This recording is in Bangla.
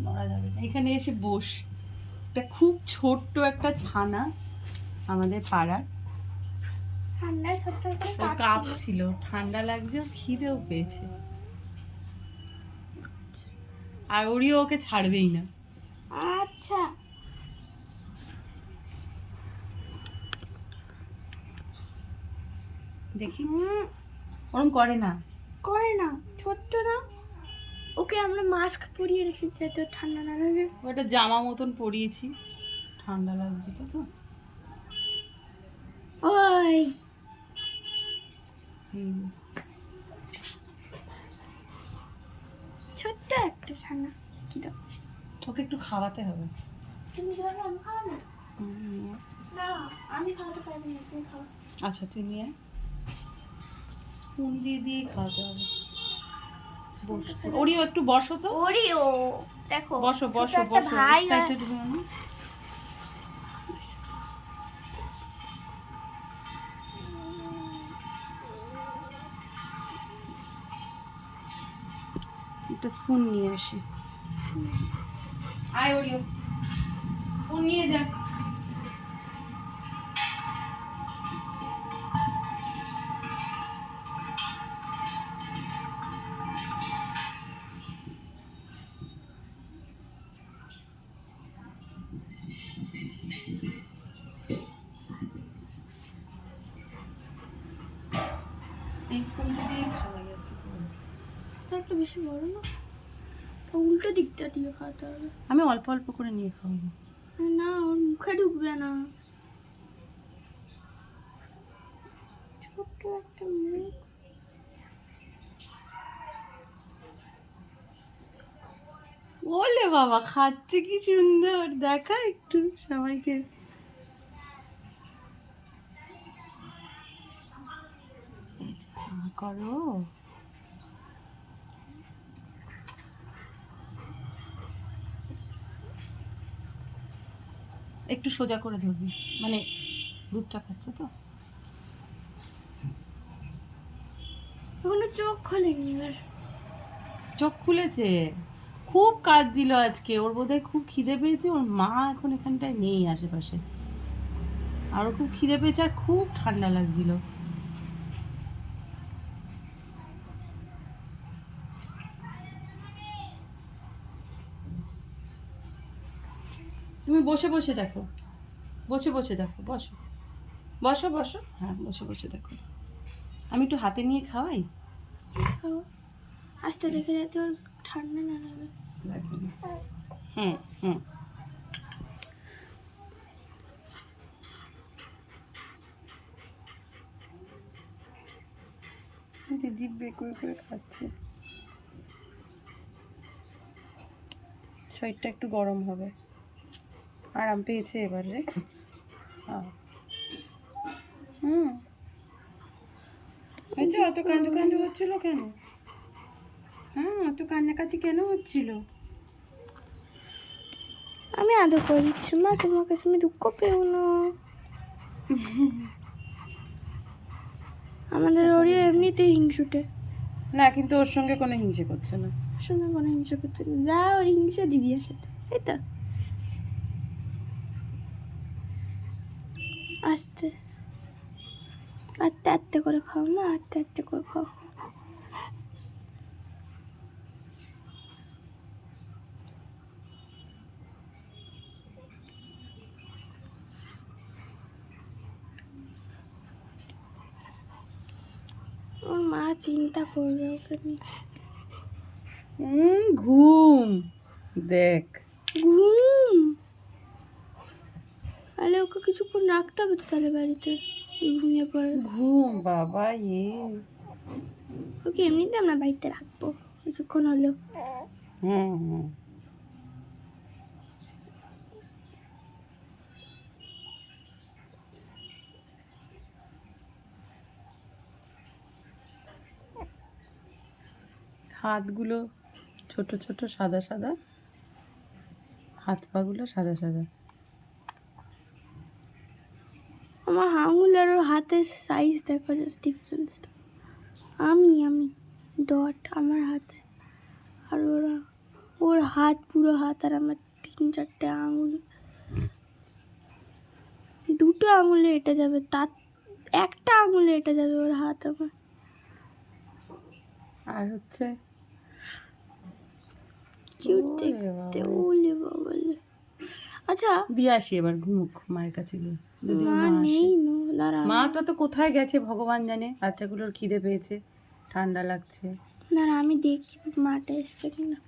নড়া যাবে না। এখানে এসে বস। একটা খুব ছোট্ট একটা ছানা আমাদের পাড়ার। ঠান্ডায় থরথর করে কাঁপছিল। ঠান্ডা লাগছে খিদেও পেয়েছে। আর ওরিও ওকে ছাড়বেই না। আচ্ছা। দেখি। ওরম করে না। করে না। ছোট্ট না। ওকে আমরা মাস্ক পরিয়ে রেখেছি যাতে ঠান্ডা না লাগে ওটা জামা মতন পরিয়েছি। ঠান্ডা লাগছে তো? ওই। ছোট্ট একটা ছানা কি ওকে একটু খাওয়াতে হবে। তুমি ধরো আমি খাওয়াবো? না আমি খাওয়াতে পারব না তুমি খাও। আচ্ছা নিয়ে স্পুন দিয়ে দিয়ে খাওয়াতে হবে। ওরিও একটু বসো তো। ওরিও দেখো বসো বসো বসো। এক্সাইটেড হয়ে না একটা স্পুন নিয়ে আসি। আয় ওরিও। স্পুন নিয়ে যা। স্পুনটা দিয়ে খাওয়াই আর কি একটু বেশি বড় না? উল্টো দিকটা দিয়ে খাওয়াতে হবে। আমি অল্প অল্প করে নিয়ে খাওয়াবো। না ওর মুখে ঢুকবে না। ছোট্ট একটা মুখ। ওলে বাবা খাচ্ছে কি সুন্দর। দেখা একটু সবাইকে। করো। একটু সোজা করে ধরবি মানে দুধটা খাচ্ছে তো। এখনও চোখ খোলেনি এবার। চোখ খুলেছে? খুব কাজ দিল আজকে ওর বোধহয় খুব খিদে পেয়েছে ওর মা এখন এখানটায় নেই আশেপাশে। আরও খুব খিদে পেয়েছে আর খুব ঠান্ডা লাগছিল। তুমি বসে বসে দেখো। বসে বসে দেখো বসো। বসো বসো। হ্যাঁ বসে বসে দেখো। আমি একটু হাতে নিয়ে খাওয়াই? খাও আস্তে দেখে যাতে ওর ঠান্ডা না লাগে। হুম হুম। যে জিভ বের করে করে খাচ্ছে। শরীরটা একটু গরম হবে। আরাম পেয়েছে এবারে। হুম। আচ্ছা অত কান্দু কান্দু হচ্ছিল কেন? হ্যাঁ অত কান্নাকাটি কেন হচ্ছিল? আমি আদর করে দিচ্ছি মা তোমাকে তুমি দুঃখ পেও না। আমাদের ওরই এমনিতেই হিংসুটে। না কিন্তু ওর সঙ্গে কোনো হিংসে করছে না। ওর সঙ্গে কোনো হিংসা করছে না। যা ওর হিংসা দিবি সাথে তাই তো। আস্তে। আস্তে আস্তে করে খাও না আস্তে আস্তে করে খাও। ওর মা চিন্তা করবে ওকে নিয়ে। ঘুম। দেখ। ঘুম? ওকে কিছুক্ষণ রাখতে হবে তো তাহলে বাড়িতে। ঘুমিয়ে পড়ে। ঘুম বাবা ইয়ে ওকে এমনিতে আমরা বাড়িতে রাখব। কিছুক্ষণ হলেও। হুম হুম। হাতগুলো ছোট ছোট সাদা সাদা। হাত পাগুলো সাদা সাদা। আমার আঙুল আর হাতের সাইজ দেখো জাস্ট ডিফারেন্সটা আমি আমি ডট আমার হাতে। আর ওরা ওর হাত পুরো হাত আর আমার তিন চারটে আঙুল। দুটো আঙুলে এটা যাবে তার একটা আঙুলে এটা যাবে ওর হাত আমার। আর হচ্ছে কিউট দেখতে বাবা। ওলে বাবালে আচ্ছা। দিয়ে আসি এবার ঘুমুক মায়ের কাছে গিয়ে। যদি মা নেই নো মাটা তো কোথায় গেছে ভগবান জানে। বাচ্চাগুলোর খিদে পেয়েছে ঠান্ডা লাগছে। না আমি দেখি মাটা এসছে কিনা।